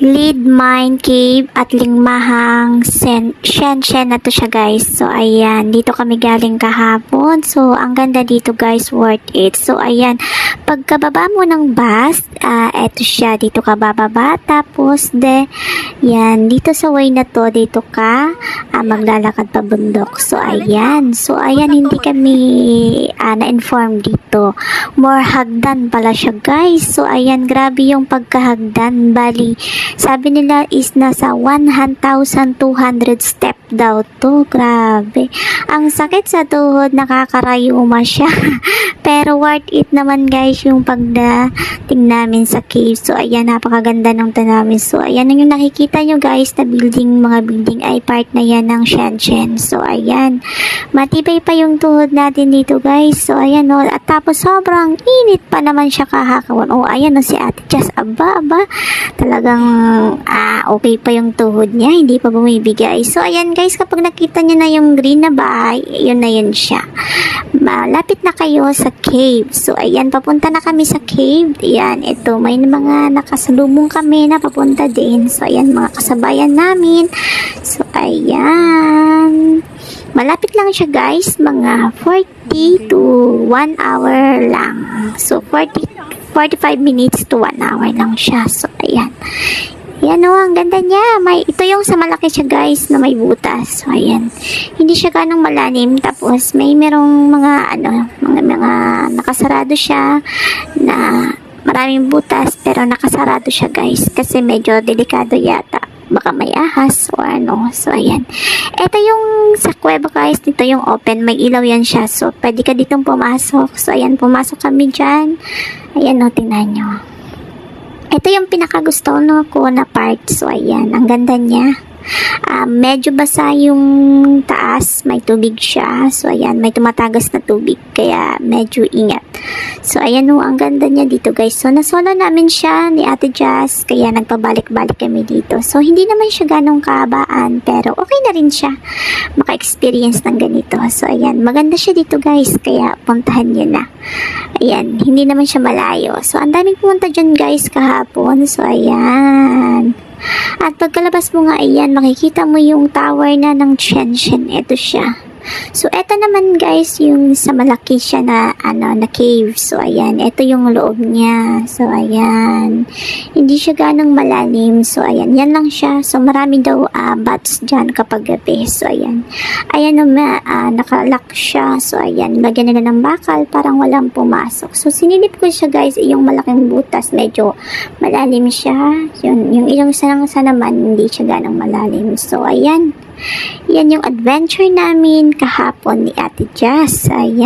Lead Mine Cave at Lingmahang Sen Shenshen na to siya guys. So ayan, dito kami galing kahapon. So ang ganda dito guys, worth it. So ayan, pagkababa mo ng bus, ah eto siya, dito ka bababa. Tapos de, yan, dito sa way na to, dito ka ah, maglalakad pa bundok. So ayan, so ayan, hindi kami ah, na-inform dito. More hagdan pala siya guys. So ayan, grabe yung pagkahagdan. Bali, sabi nila is nasa 1,200 step daw to. Grabe. Ang sakit sa tuhod, nakakarayuma siya. Pero worth it naman guys yung pagdating namin sa cave. So ayan, napakaganda ng namin. So ayan yung nakikita nyo guys na building, mga building ay part na yan ng Shenzhen. So ayan, matibay pa yung tuhod natin dito guys. So ayan o, at tapos sobrang init pa naman siya kahakawan. Oh, ayan o si Ate Jess. Aba, aba, talagang ah, okay pa yung tuhod niya. Hindi pa bumibigay. So ayan guys, kapag nakita niyo na yung green na bahay, yun na yun siya. Malapit na kayo sa cave. So ayan, papunta na kami sa cave. Ayan, ito, may mga nakasalubong kami na papunta din. So ayan, mga kasabayan namin. So ayan. Malapit lang siya guys, mga 40 to 1 hour lang. So 40 45 minutes to 1 hour lang siya. So ayan. Yan o, ang ganda niya. May, ito yung sa malaki siya guys na may butas. So, ayan. Hindi siya ganong malalim. Tapos, may merong mga, ano, mga, mga nakasarado siya na maraming butas pero nakasarado siya guys kasi medyo delikado yata baka may ahas o ano so ayan ito yung sa kuweba guys dito yung open may ilaw yan siya so pwede ka ditong pumasok so ayan pumasok kami dyan ayan o tingnan nyo ito yung pinakagusto no ko na part. So, ayan. Ang ganda niya. Ah, medyo basa yung taas. May tubig siya. So, ayan. May tumatagas na tubig. Kaya, medyo ingat. So, ayan no. Ang ganda niya dito, guys. So, nasolo namin siya ni Ate Jazz. Kaya, nagpabalik-balik kami dito. So, hindi naman siya ganong kahabaan. Pero, okay na rin siya. Maka-experience ng ganito. So, ayan. Maganda siya dito, guys. Kaya, puntahan niyo na. Ayan, hindi naman siya malayo. So, ang daming pumunta dyan guys kahapon. So, ayan. At pagkalabas mo nga, ayan, makikita mo yung tower na ng Shenzhen. Ito siya. So, eto naman guys, yung sa malaki siya na, ano, na cave. So, ayan, ito yung loob niya. So, ayan. Hindi siya ganong malalim. So, ayan, yan lang siya. So, marami daw uh, bats dyan kapag gabi. So, ayan. Ayan naman, uh, nakalock siya. So, ayan, lagyan nila ng bakal, parang walang pumasok. So, sinilip ko siya guys, yung malaking butas. Medyo malalim siya. Yun, yung ilang sanang sa naman, hindi siya ganong malalim. So, ayan. Yan yung adventure namin kahapon ni Ate Jazz. Ayan.